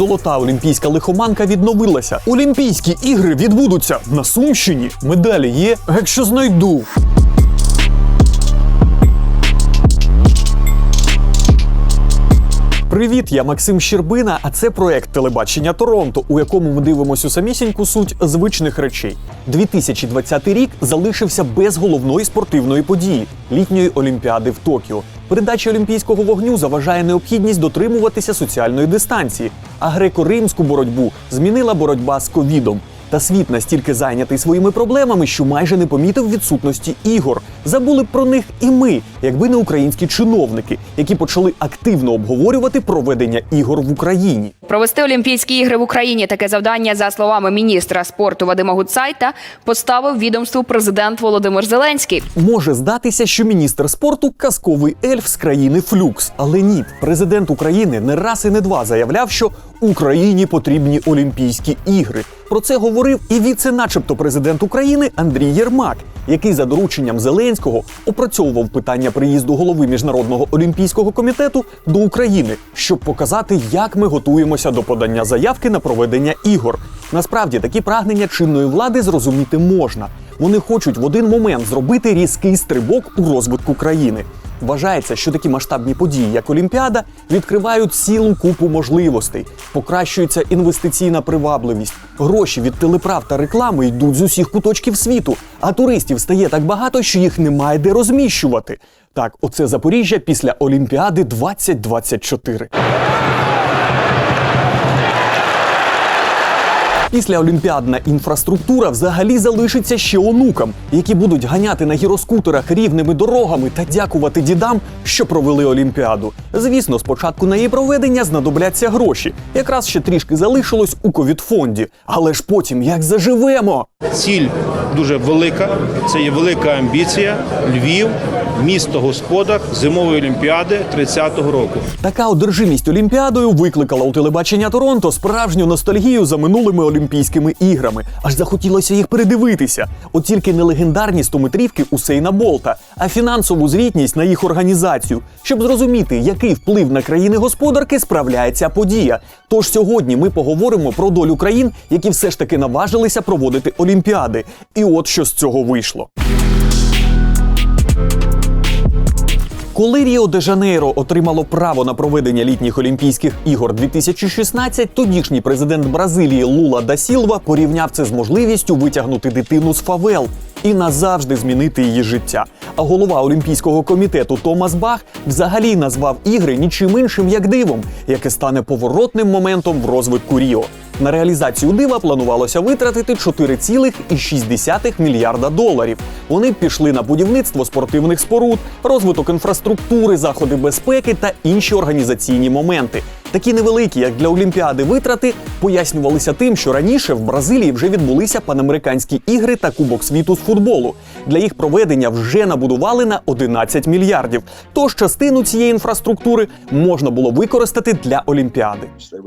Золота олімпійська лихоманка відновилася. Олімпійські ігри відбудуться на Сумщині. Медалі є, якщо знайду. Привіт, я Максим Щербина, а це проект телебачення Торонто, у якому ми дивимося самісіньку суть звичних речей. 2020 рік залишився без головної спортивної події літньої олімпіади в Токіо. Передача олімпійського вогню заважає необхідність дотримуватися соціальної дистанції, а греко-римську боротьбу змінила боротьба з ковідом. Та світ настільки зайнятий своїми проблемами, що майже не помітив відсутності ігор. Забули б про них і ми, якби не українські чиновники, які почали активно обговорювати проведення ігор в Україні. Провести Олімпійські ігри в Україні таке завдання, за словами міністра спорту Вадима Гудсайта, поставив відомству президент Володимир Зеленський. Може здатися, що міністр спорту казковий ельф з країни Флюкс. Але ні, президент України не раз і не два заявляв, що Україні потрібні Олімпійські ігри. Про це говорив і віце-начебто президент України Андрій Єрмак, який за дорученням Зеленського опрацьовував питання приїзду голови міжнародного олімпійського комітету до України, щоб показати, як ми готуємося до подання заявки на проведення ігор. Насправді такі прагнення чинної влади зрозуміти можна. Вони хочуть в один момент зробити різкий стрибок у розвитку країни. Вважається, що такі масштабні події, як Олімпіада, відкривають цілу купу можливостей, покращується інвестиційна привабливість. Гроші від телеправ та реклами йдуть з усіх куточків світу, а туристів стає так багато, що їх немає де розміщувати. Так, оце Запоріжжя після Олімпіади 2024. Після олімпіадна інфраструктура взагалі залишиться ще онукам, які будуть ганяти на гіроскутерах рівними дорогами та дякувати дідам, що провели олімпіаду. Звісно, спочатку на її проведення знадобляться гроші. Якраз ще трішки залишилось у ковідфонді. Але ж потім як заживемо? Ціль дуже велика. Це є велика амбіція. Львів, місто господар зимової олімпіади 30-го року. Така одержимість Олімпіадою викликала у телебачення Торонто справжню ностальгію за минулими Олімпійськими іграми. Аж захотілося їх передивитися. От тільки не легендарні стометрівки Усейна Болта, а фінансову звітність на їх організацію, щоб зрозуміти, який вплив на країни господарки справляє ця подія. Тож сьогодні ми поговоримо про долю країн, які все ж таки наважилися проводити Олімпіади. І от що з цього вийшло. Коли Ріо де Жанейро отримало право на проведення літніх Олімпійських ігор 2016, тодішній президент Бразилії Лула да Сілва порівняв це з можливістю витягнути дитину з фавел і назавжди змінити її життя. А голова Олімпійського комітету Томас Бах взагалі назвав ігри нічим іншим як дивом, яке стане поворотним моментом в розвитку Ріо. На реалізацію дива планувалося витратити 4,6 мільярда доларів. Вони пішли на будівництво спортивних споруд, розвиток інфраструктури, заходи безпеки та інші організаційні моменти. Такі невеликі, як для Олімпіади, витрати пояснювалися тим, що раніше в Бразилії вже відбулися панамериканські ігри та Кубок світу з футболу. Для їх проведення вже набудували на 11 мільярдів. Тож частину цієї інфраструктури можна було використати для Олімпіади.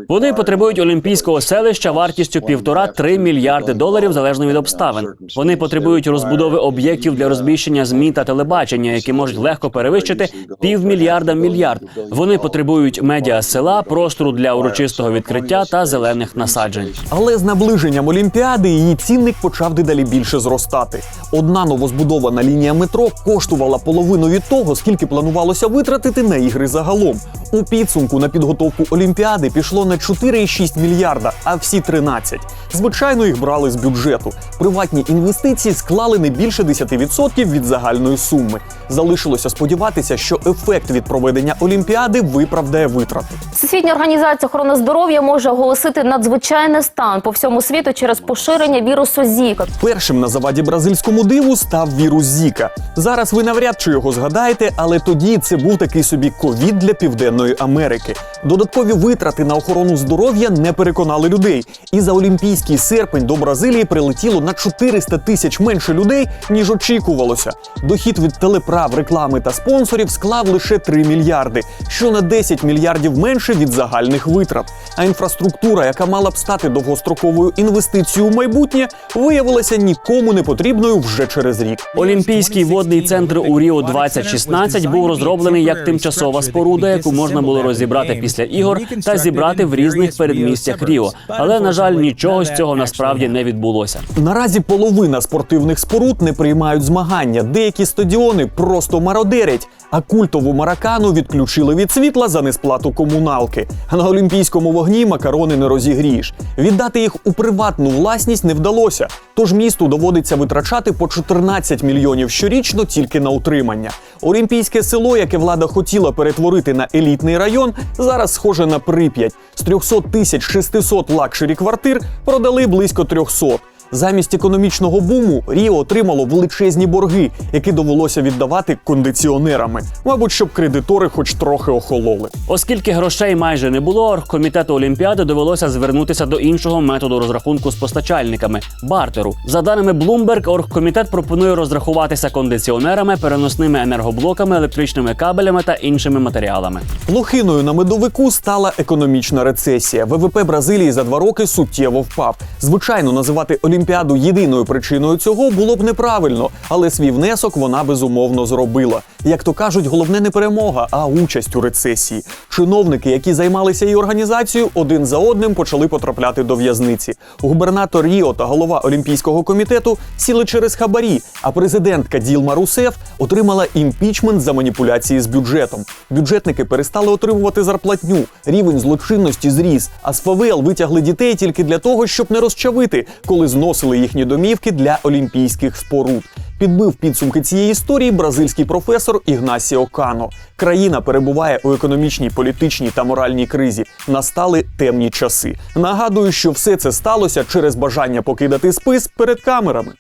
Вони потребують олімпійського селища вартістю півтора-три мільярди доларів залежно від обставин. Вони потребують розбудови об'єктів для розміщення ЗМІ та телебачення, які можуть легко перевищити півмільярда мільярд. Вони потребують медіа села, простору для урочистого відкриття та зелених насаджень. Але з наближенням Олімпіади її цінник почав дедалі більше зростати. Одна новозбудована лінія метро коштувала половину від того, скільки планувалося витратити на ігри загалом. У підсумку на підготовку Олімпіади пішло не 4,6 мільярда, а всі 13. Звичайно, їх брали з бюджету. Приватні інвестиції склали не більше 10% від загальної суми. Залишилося сподіватися, що ефект від проведення Олімпіади виправдає витрати. Всесвітня організація охорони здоров'я може оголосити надзвичайний стан по всьому світу через поширення вірусу Зіка. Першим на заваді бразильському диву став вірус Зіка. Зараз ви навряд чи його згадаєте, але тоді це був такий собі ковід для Південної Америки. Додаткові витрати на охорону здоров'я не переконали людей. І за олімпійський серпень до Бразилії прилетіло на 400 тисяч менше людей, ніж очікувалося. Дохід від телеправ, реклами та спонсорів склав лише 3 мільярди, що на 10 мільярдів менше від загальних витрат. А інфраструктура, яка мала б стати довгостроковою інвестицією у майбутнє, виявилася нікому не потрібною вже через рік. Олімпійський водний центр у Ріо 2016 був розроблений як тимчасова споруда, яку можна було розібрати після ігор та зібрати в різних передмістях Ріо. Але на жаль, нічого з цього насправді не відбулося. Наразі половина спортивних споруд не приймають змагання. Деякі стадіони просто мародерять. А культову маракану відключили від світла за несплату комуналки. А на олімпійському вогні макарони не розігрієш. Віддати їх у приватну власність не вдалося. Тож місту доводиться витрачати по 14 мільйонів щорічно тільки на утримання. Олімпійське село, яке влада хотіла перетворити на елітний район, зараз схоже на Прип'ять. З 300 тисяч 600 лакшері квартир продали близько 300. Замість економічного буму Ріо отримало величезні борги, які довелося віддавати кондиціонерами. Мабуть, щоб кредитори хоч трохи охололи. Оскільки грошей майже не було, оргкомітету Олімпіади довелося звернутися до іншого методу розрахунку з постачальниками бартеру. За даними Bloomberg, оргкомітет пропонує розрахуватися кондиціонерами, переносними енергоблоками, електричними кабелями та іншими матеріалами. Лохиною на медовику стала економічна рецесія. ВВП Бразилії за два роки суттєво впав. Звичайно, називати Олімпіаду єдиною причиною цього було б неправильно, але свій внесок вона безумовно зробила. Як то кажуть, головне не перемога, а участь у рецесії. Чиновники, які займалися її організацією, один за одним почали потрапляти до в'язниці. Губернатор Ріо та голова Олімпійського комітету сіли через хабарі, а президентка Ділма Русеф отримала імпічмент за маніпуляції з бюджетом. Бюджетники перестали отримувати зарплатню, рівень злочинності зріс, а з ФВЛ витягли дітей тільки для того, щоб не розчавити, коли зносили їхні домівки для олімпійських споруд. Підбив підсумки цієї історії бразильський професор Ігнасіо Кано. Країна перебуває у економічній, політичній та моральній кризі. Настали темні часи. Нагадую, що все це сталося через бажання покидати спис перед камерами.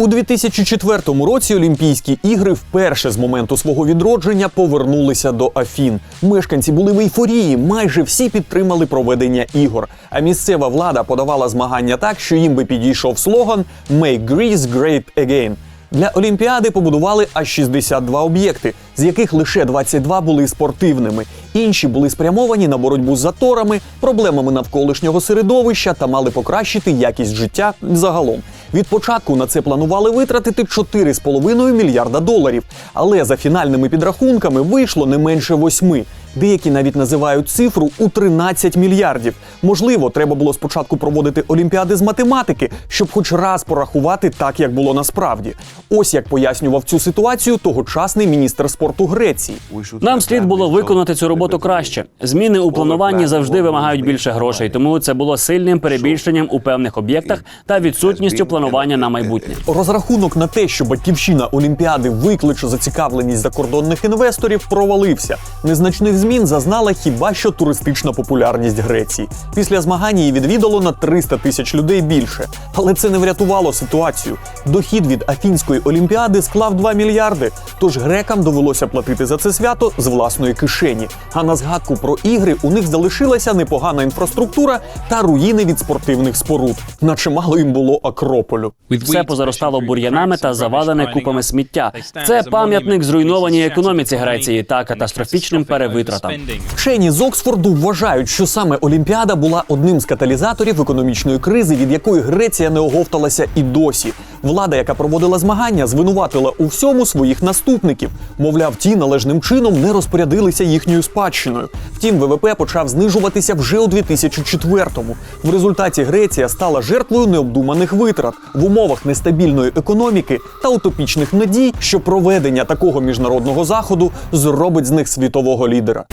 У 2004 році Олімпійські ігри вперше з моменту свого відродження повернулися до Афін. Мешканці були в ейфорії, майже всі підтримали проведення ігор. А місцева влада подавала змагання так, що їм би підійшов слоган «Make Greece Great Again». Для Олімпіади побудували аж 62 об'єкти, з яких лише 22 були спортивними. Інші були спрямовані на боротьбу з заторами, проблемами навколишнього середовища та мали покращити якість життя загалом. Від початку на це планували витратити 4,5 мільярда доларів, але за фінальними підрахунками вийшло не менше восьми. Деякі навіть називають цифру у 13 мільярдів. Можливо, треба було спочатку проводити олімпіади з математики, щоб хоч раз порахувати так, як було насправді. Ось як пояснював цю ситуацію тогочасний міністр спорту Греції. Нам слід було виконати цю роботу краще. Зміни у плануванні завжди вимагають більше грошей, тому це було сильним перебільшенням у певних об'єктах та відсутністю планування на майбутнє. Розрахунок на те, що батьківщина Олімпіади викличе зацікавленість закордонних інвесторів, провалився. Незначних змін зазнала хіба що туристична популярність Греції. Після змагань її відвідало на 300 тисяч людей більше. Але це не врятувало ситуацію. Дохід від Афінської олімпіади склав 2 мільярди. Тож грекам довелося платити за це свято з власної кишені. А на згадку про ігри у них залишилася непогана інфраструктура та руїни від спортивних споруд, наче мало їм було Акрополю. Все позаростало бур'янами та завалене купами сміття. Це пам'ятник зруйнованій економіці Греції та катастрофічним перевитратам. Вчені з Оксфорду вважають, що саме Олімпіада була одним з каталізаторів економічної кризи, від якої Греція не оговталася і досі. Влада, яка проводила змагання, звинуватила у всьому своїх наступників. Мовляв, ті належним чином не розпорядилися їхньою спадщиною. Втім, ВВП почав знижуватися вже у 2004-му. В результаті Греція стала жертвою необдуманих витрат в умовах нестабільної економіки та утопічних надій, що проведення такого міжнародного заходу зробить з них світового лідера.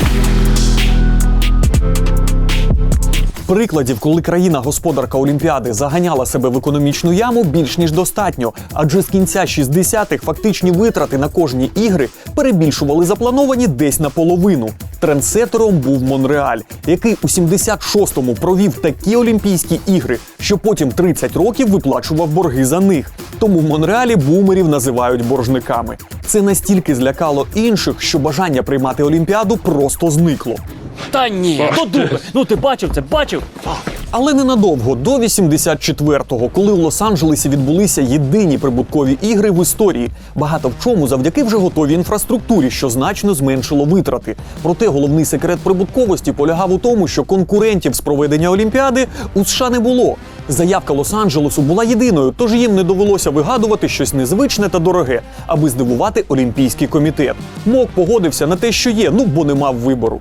Прикладів, коли країна-господарка Олімпіади заганяла себе в економічну яму, більш ніж достатньо. Адже з кінця 60-х фактичні витрати на кожні ігри перебільшували заплановані десь наполовину. Трендсетером був Монреаль, який у 76-му провів такі Олімпійські ігри, що потім 30 років виплачував борги за них. Тому в Монреалі бумерів називають боржниками. Це настільки злякало інших, що бажання приймати Олімпіаду просто зникло. Та ні, то дупи. Ну ти бачив це, бачив? Але ненадовго до 84-го, коли у Лос-Анджелесі відбулися єдині прибуткові ігри в історії. Багато в чому завдяки вже готовій інфраструктурі, що значно зменшило витрати. Проте головний секрет прибутковості полягав у тому, що конкурентів з проведення Олімпіади у США не було. Заявка Лос-Анджелесу була єдиною, тож їм не довелося вигадувати щось незвичне та дороге, аби здивувати Олімпійський комітет. МОК погодився на те, що є, ну бо не мав вибору.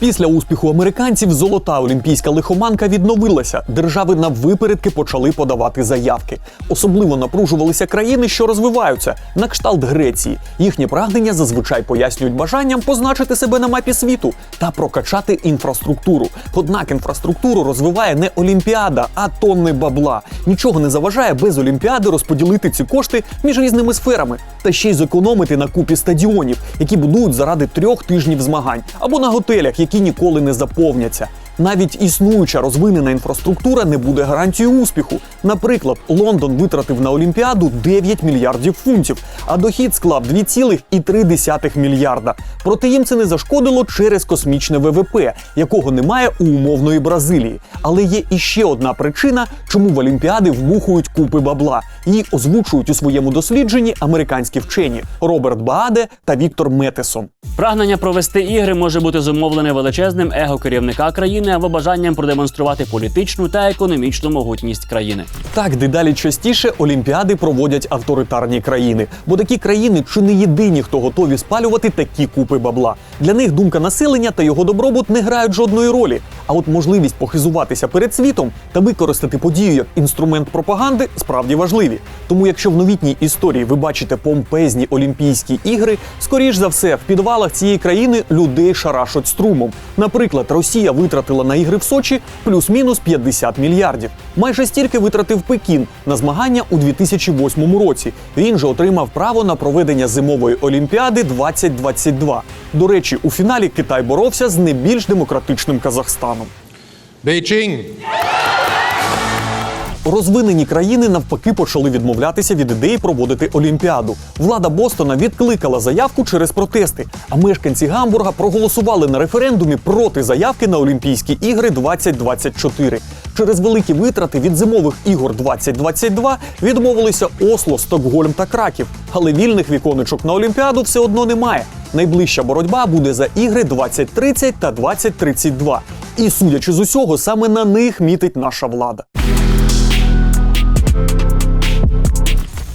Після успіху американців золота олімпійська лихоманка відновилася. Держави на випередки почали подавати заявки. Особливо напружувалися країни, що розвиваються, на кшталт Греції. Їхнє прагнення зазвичай пояснюють бажанням позначити себе на мапі світу та прокачати інфраструктуру. Однак інфраструктуру розвиває не Олімпіада, а тонни бабла. Нічого не заважає без Олімпіади розподілити ці кошти між різними сферами та ще й зекономити на купі стадіонів, які будують заради трьох тижнів змагань, або на готелях, які ніколи не заповняться. Навіть існуюча розвинена інфраструктура не буде гарантією успіху. Наприклад, Лондон витратив на Олімпіаду 9 мільярдів фунтів, а дохід склав 2,3 мільярда. Проте їм це не зашкодило через космічне ВВП, якого немає у умовної Бразилії. Але є іще одна причина, чому в Олімпіади вбухують купи бабла. Її озвучують у своєму дослідженні американські вчені Роберт Бааде та Віктор Метесон. Прагнення провести ігри може бути зумовлене величезним его керівника країни або бажанням продемонструвати політичну та економічну могутність країни. Так, дедалі частіше Олімпіади проводять авторитарні країни, бо такі країни чи не єдині, хто готові спалювати такі купи бабла. Для них думка населення та його добробут не грають жодної ролі. А от можливість похизуватися перед світом та використати подію як інструмент пропаганди справді важливі. Тому, якщо в новітній історії ви бачите помпезні Олімпійські ігри, скоріш за все, в підвалах цієї країни людей шарашать струмом. Наприклад, Росія витратила на ігри в Сочі плюс-мінус 50 мільярдів. Майже стільки витратив Пекін на змагання у 2008 році. Він же отримав право на проведення зимової олімпіади 2022. До речі, у фіналі Китай боровся з не більш демократичним Казахстаном. Beijing. Розвинені країни навпаки почали відмовлятися від ідеї проводити Олімпіаду. Влада Бостона відкликала заявку через протести, а мешканці Гамбурга проголосували на референдумі проти заявки на Олімпійські ігри 2024. Через великі витрати від зимових ігор 2022 відмовилися Осло, Стокгольм та Краків. Але вільних віконечок на Олімпіаду все одно немає. Найближча боротьба буде за ігри 2030 та 2032. І судячи з усього, саме на них мітить наша влада.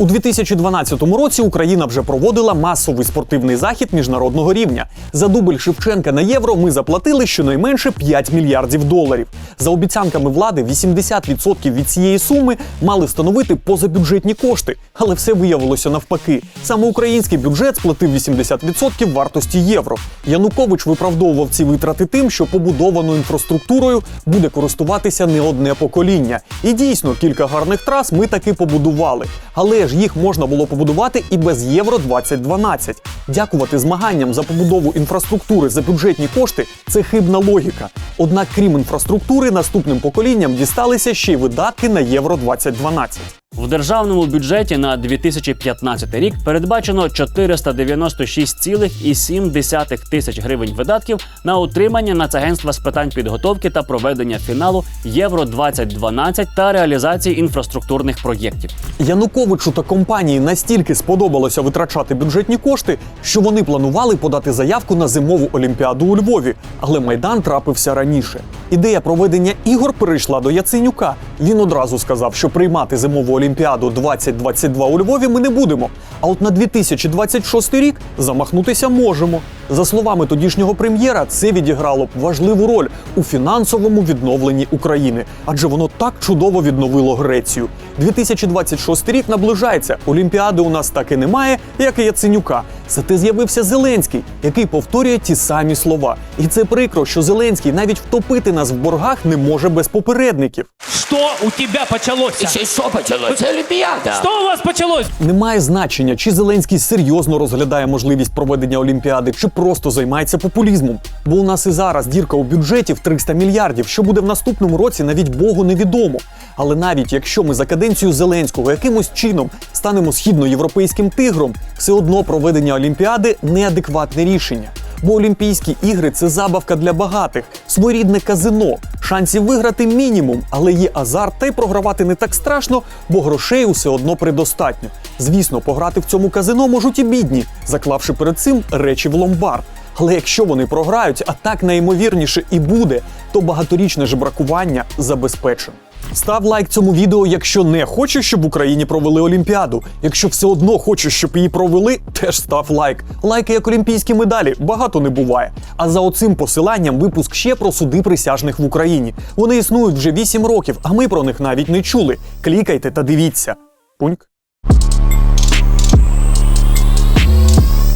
У 2012 році Україна вже проводила масовий спортивний захід міжнародного рівня. За дубль Шевченка на євро ми заплатили щонайменше 5 мільярдів доларів. За обіцянками влади, 80% від цієї суми мали становити позабюджетні кошти, але все виявилося навпаки. Саме український бюджет сплатив 80% вартості євро. Янукович виправдовував ці витрати тим, що побудованою інфраструктурою буде користуватися не одне покоління. І дійсно кілька гарних трас ми таки побудували. Але ж їх можна було побудувати і без євро 2012. Дякувати змаганням за побудову інфраструктури за бюджетні кошти це хибна логіка. Однак, крім інфраструктури, наступним поколінням дісталися ще й видатки на євро 2012. В державному бюджеті на 2015 рік передбачено 496,7 тисяч гривень видатків на утримання Нацагентства з питань підготовки та проведення фіналу Євро 2012 та реалізації інфраструктурних проєктів. Януковичу та компанії настільки сподобалося витрачати бюджетні кошти, що вони планували подати заявку на зимову олімпіаду у Львові, але майдан трапився раніше. Ідея проведення ігор перейшла до Яценюка. Він одразу сказав, що приймати зимову олімпіаду 2022 у Львові ми не будемо. А от на 2026 рік замахнутися можемо. За словами тодішнього прем'єра, це відіграло б важливу роль у фінансовому відновленні України, адже воно так чудово відновило Грецію. 2026 рік наближається. Олімпіади у нас так і немає, як і Яценюка. Зате з'явився Зеленський, який повторює ті самі слова. І це прикро, що Зеленський навіть втопити нас в боргах не може без попередників. Что у тебя почалося? Ще що почалося? Олімпіада. Что у вас почалось? Немає значення, чи Зеленський серйозно розглядає можливість проведення Олімпіади, чи просто займається популізмом. Бо у нас і зараз дірка у бюджеті в 300 мільярдів, що буде в наступному році, навіть Богу невідомо. Але навіть якщо ми за каденцію Зеленського якимось чином станемо східноєвропейським тигром, все одно проведення Олімпіади неадекватне рішення. Бо Олімпійські ігри це забавка для багатих, своєрідне казино. Шансів виграти мінімум, але є азарт, та й програвати не так страшно, бо грошей усе одно предостатньо. Звісно, пограти в цьому казино можуть і бідні, заклавши перед цим речі в ломбард. Але якщо вони програють, а так найімовірніше і буде, то багаторічне жебракування забезпечено. Став лайк цьому відео, якщо не хочеш, щоб в Україні провели Олімпіаду. Якщо все одно хочеш, щоб її провели, теж став лайк. Лайки як олімпійські медалі багато не буває. А за оцим посиланням випуск ще про суди присяжних в Україні. Вони існують вже 8 років, а ми про них навіть не чули. Клікайте та дивіться. Пуньк.